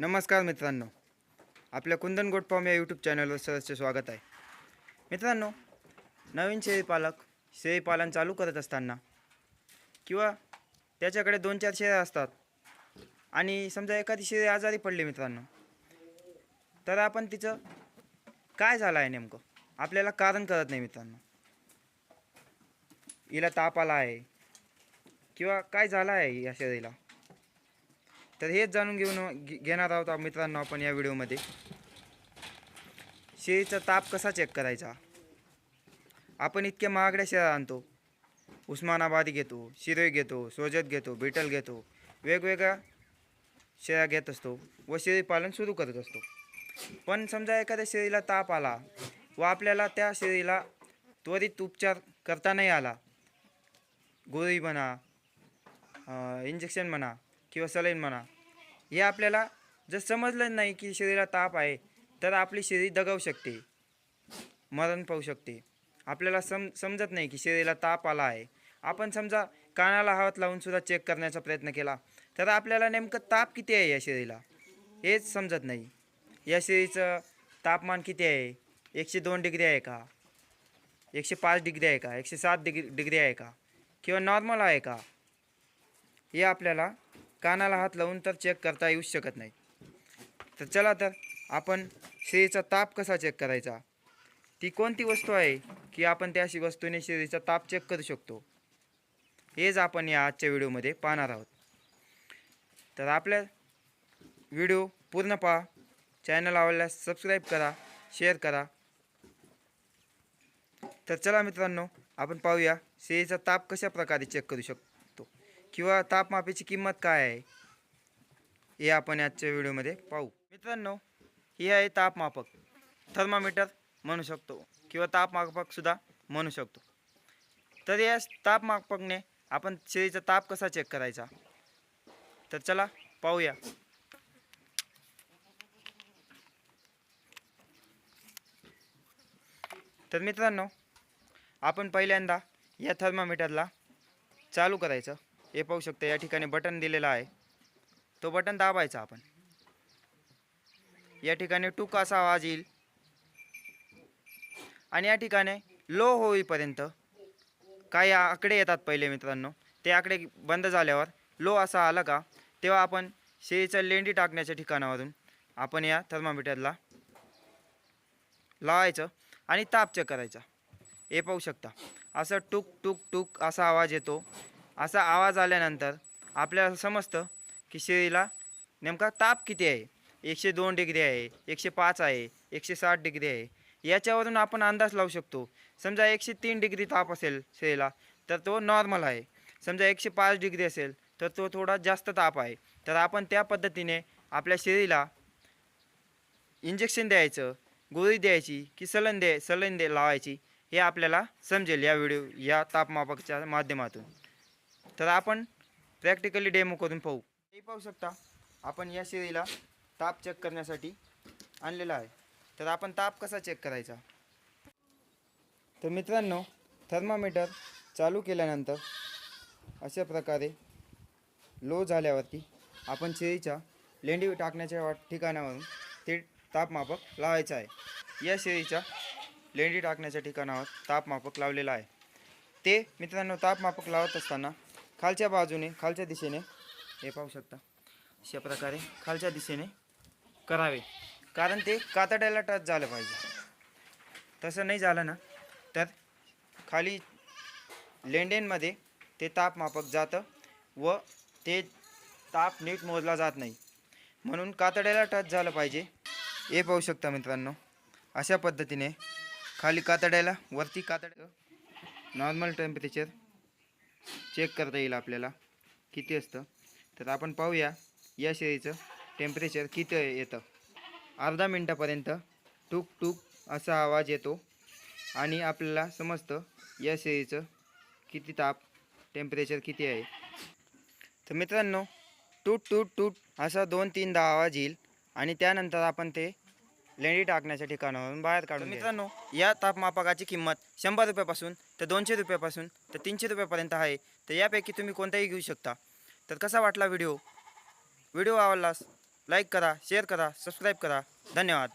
नमस्कार मित्रांनो. आपल्या कुंदन गोट फॉर्म या यूट्यूब चॅनलवर सहजचे स्वागत आहे. मित्रांनो नवीन शेळीपालक शेळीपालन चालू करत असताना किंवा त्याच्याकडे दोन चार शेळ्या असतात आणि समजा एखादी शेळी आजारी पडली मित्रांनो तर आपण तिचं काय झालं आहे नेमकं? आपल्याला कारण कळत नाही मित्रांनो. हिला ताप आला आहे किंवा काय झालं आहे या शेळीला? तर हेच जाणून घेऊन घे- घेणार आहोत मित्रांनो आपण या व्हिडिओमध्ये. शेळीचा ताप कसा चेक करायचा? आपण इतक्या महागड्या शेळ्या आणतो. उस्मानाबादी घेतो शिरोई घेतो सोजत घेतो बिटल घेतो वेगवेगळ्या शेळ्या घेत असतो व शेळी पालन सुरू करत असतो. पण समजा एखाद्या शेळीला ताप आला व आपल्याला त्या शेळीला त्वरित उपचार करता नाही आला गोळी म्हणा इंजेक्शन म्हणा किंवा सलाईन म्हणा हे आपल्याला जर समजलं नाही की शरीराला ताप आहे तर आपली शरीर दगावू शकते मरण पाहू शकते. आपल्याला सम समजत नाही की शरीराला ताप आला आहे. आपण समजा कानाला हात लावून सुद्धा चेक करण्याचा प्रयत्न केला तर आपल्याला नेमकं ताप किती आहे या शरीराला? हेच समजत नाही. या शरीरचं तापमान किती आहे? एकशे दोन डिग्री आहे का? एकशे पाच डिग्री आहे का? एकशे सात डिग्री डिग्री आहे का? किंवा नॉर्मल आहे का? हे आपल्याला कानाला हात लावून तर चेक करता येऊ शकत नाही. तर चला तर आपण शेळीचा ताप कसा चेक करायचा? ती कोणती वस्तू आहे की आपण त्या वस्तूने शेळीचा ताप चेक करू शकतो? हेच आपण या आजच्या व्हिडिओमध्ये पाहणार आहोत. तर आपल्या व्हिडिओ पूर्ण पहा. चॅनल आवडल्यास सबस्क्राईब करा शेअर करा. तर चला मित्रांनो आपण पाहूया शेळीचा ताप कशा प्रकारे चेक करू शकतो? किंवा तापमापीची किंमत काय आहे? हे आपण आजच्या व्हिडिओमध्ये पाहू. मित्रांनो हे आहे तापमापक. थर्मामीटर म्हणू शकतो किंवा तापमापकसुद्धा म्हणू शकतो. तर या तापमापकने आपण शेळीचा ताप कसा चेक करायचा? तर चला पाहूया. तर मित्रांनो आपण पहिल्यांदा या थर्मामीटरला चालू करायचं. हे पाहू शकता या ठिकाणी बटन दिलेला आहे. तो बटन दाबायचा आपण. या ठिकाणी टूक असा आवाज येईल आणि या ठिकाणी लो होईपर्यंत काही आकडे येतात पहिले मित्रांनो. ते आकडे बंद झाल्यावर लो असा आला का तेव्हा आपण शेळीचं लेंडी टाकण्याच्या ठिकाणावरून आपण या थर्मामीटरला लावायचं आणि ताप चेक करायचा. हे पाहू शकता. असं टूक टूक टूक असा आवाज येतो. असा आवाज आल्यानंतर आपल्याला समजतं की शेळीला नेमका ताप किती आहे? एकशे दोन डिग्री आहे एकशे पाच आहे एकशे साठ डिग्री आहे. याच्यावरून आपण अंदाज लावू शकतो. समजा एकशे तीन डिग्री ताप असेल शेळीला तर तो नॉर्मल आहे. समजा एकशे पाच डिग्री असेल तर तो थोडा जास्त ताप आहे. तर आपण त्या पद्धतीने आपल्या शेळीला इंजेक्शन द्यायचं गोळी द्यायची की सलन दे सलन दे लावायची हे आपल्याला समजेल या व्हिडिओ या तापमापकच्या माध्यमातून. तर आपण प्रॅक्टिकली डेमो करून पाहू. हे पाहू शकता आपण या शेळीला ताप चेक करण्यासाठी आणलेला आहे. तर आपण ताप कसा चेक करायचा? तर मित्रांनो थर्मामीटर चालू केल्यानंतर अशा प्रकारे लो झाल्यावरती आपण शेळीच्या लेंडी टाकण्याच्या वाट ठिकाणावरून ते तापमापक लावायचं आहे. या शेळीच्या लेंडी टाकण्याच्या ठिकाणावर तापमापक लावलेलं आहे. ते मित्रांनो तापमापक लावत असताना खालच्या बाजूने खालच्या दिशेने हे पाहू शकता अशा प्रकारे खालच्या दिशेने करावे. कारण ते कातड्याला टच झालं पाहिजे. तसं नाही झालं ना तर खाली लेंडेनमध्ये ते तापमापक जातं व ते ताप नीट मोजला जात नाही. म्हणून कातड्याला टच झालं पाहिजे. हे पाहू शकता मित्रांनो अशा पद्धतीने खाली कातड्याला वरती कातड नॉर्मल टेम्परेचर चेक करता येईल आपल्याला किती असतं. तर आपण पाहूया या शेळीचं टेम्परेचर किती येतं. अर्धा मिनटापर्यंत टूक टूक असा आवाज येतो आणि आपल्याला समजतं या शेळीचं किती ताप टेम्परेचर किती आहे. तर मित्रांनो टूट टूट टूट असा दोन तीनदा आवाज येईल आणि त्यानंतर आपण ते लेंडी टाकण्याच्या ठिकाणावरून बाहेर काढून मित्रांनो या तापमापकाची किंमत शंभर रुपयापासून तर दोनशे रुपयापासून तर तीनशे रुपयापर्यंत आहे. तर यापैकी तुम्ही कोणताही घेऊ शकता. तर कसा वाटला व्हिडिओ? व्हिडिओ आवडलास लाईक करा शेअर करा सबस्क्राईब करा. धन्यवाद.